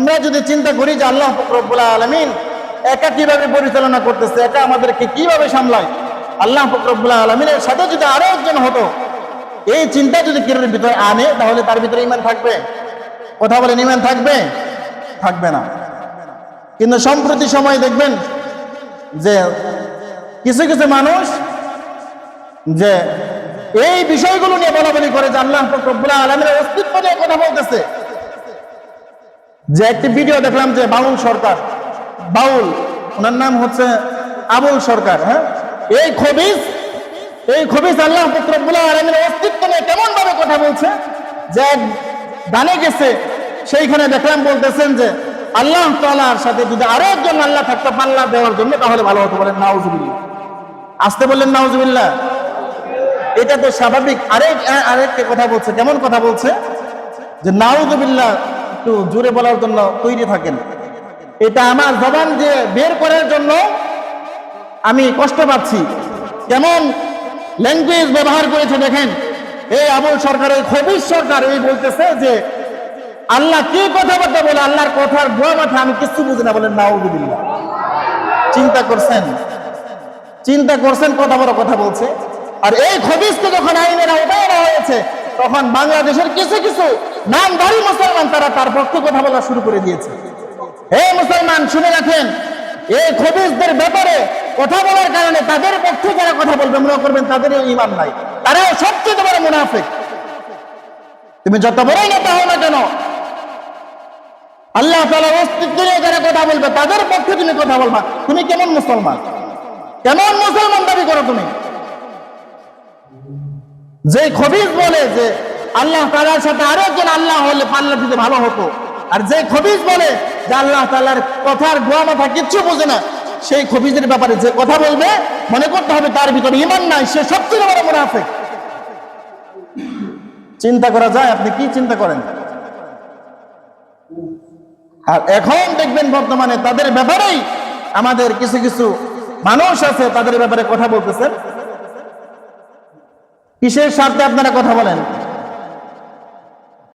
আমরা যদি চিন্তা করি যে আল্লাহ ফকরবুল আলমিন একা কীভাবে পরিচালনা করতেছে, একা আমাদেরকে কীভাবে সামলায়? আল্লাহ ফকরবুল আলমিনের সাথে যদি আরও একজন হতো, এই চিন্তা যদি কেউ ভিতরে আনে, তাহলে তার ভিতরে ইমান থাকবে? কথা বলেন ইমান থাকবে? থাকবে না। কিন্তু সম্প্রতি সময় দেখবেন যে কিছু কিছু মানুষ যে এই বিষয়গুলো নিয়ে বলা বলি করে যে আল্লাহ ফকরবুল আলমিনের অস্তিত্ব নিয়ে কথা বলতেছে। যে একটি ভিডিও দেখলাম যে বাউল সরকার, বাউল, ওনার নাম হচ্ছে আবুল সরকার হ্যাঁ? এই খবিজ এই খবিজ আল্লাহ ফকরবুল আলমের অস্তিত্ব নিয়ে কেমন ভাবে কথা বলছে? যে এক গানে গেছে, সেইখানে দেখলাম বলতেছেন যে আল্লাহ তালার সাথে যদি আরও একজন আল্লাহ থাকতো, পাল্লা দেওয়ার জন্য তাহলে ভালো হতো বলেন, নাউজুবিল্লাহ। আসতে বললেন নাউজুবিল্লাহ। এটা তো স্বাভাবিক। আরেক আরেকটা কথা বলছে, কেমন কথা বলছে? যে নাউজুবিল্লাহ একটু জোরে বলার জন্য তৈরি থাকেন। এটা আমার জবান দিয়ে বের করার জন্য আমি কষ্ট পাচ্ছি। কেমন ল্যাঙ্গুয়েজ ব্যবহার করেছে দেখেন। এই আবুল সরকারের খবির সরকার, এই বলতেছে যে, আল্লাহ কি কথাবার্তা বলে? আল্লাহর কথার ভুয়া মাথা আমি কিছু বুঝি না বলেন, নাউজুবিল্লাহ। চিন্তা করছেন? চিন্তা করছেন, কথা বড় কথা বলছে। আর এই খবিজকে যখন আইনের আওতায় হয়েছে, তখন বাংলাদেশের কিছু কিছু নামধারী মুসলমান তারা তার পক্ষে কথা বলা শুরু করে দিয়েছে। এই মুসলমান, শুনে রাখেন, এই খবিজদের ব্যাপারে কথা বলার কারণে তাদের পক্ষে যারা কথা বলবে, মনে করবেন তাদের ইমান নাই। তারাও সবচেয়ে বড় মুনাফিক। তুমি যত বড়ই নেতা হও না কেন, আল্লাহ তালার অস্তিত্ব নিয়ে যারা কথা বলবে, তাদের পক্ষে তুমি কথা বলবা। তুমি কেমন মুসলমান? কেমন মুসলমান দাবি করো তুমি? যে খবিজ বলে যে আল্লাহ তালার সাথে আরও একজন আল্লাহ হলে পাল্লা দিতে ভালো হতো। আর যে খবিজ বলে যে আল্লাহ তালার কথার গোয়া মাথা কিচ্ছু বোঝে না, সেই খবিজের ব্যাপারে যে কথা বলবে, মনে করতে হবে তার ভিতরে ইমান নাই, সে সবচেয়ে বড় মুনাফেক। চিন্তা করা যায়, আপনি কি চিন্তা করেন? আর এখন দেখবেন বর্তমানে তাদের ব্যাপারেই আমাদের কিছু কিছু মানুষ আছে, তাদের ব্যাপারে কথা বলতেছেন। কিসের স্বার্থে আপনারা কথা বলেন?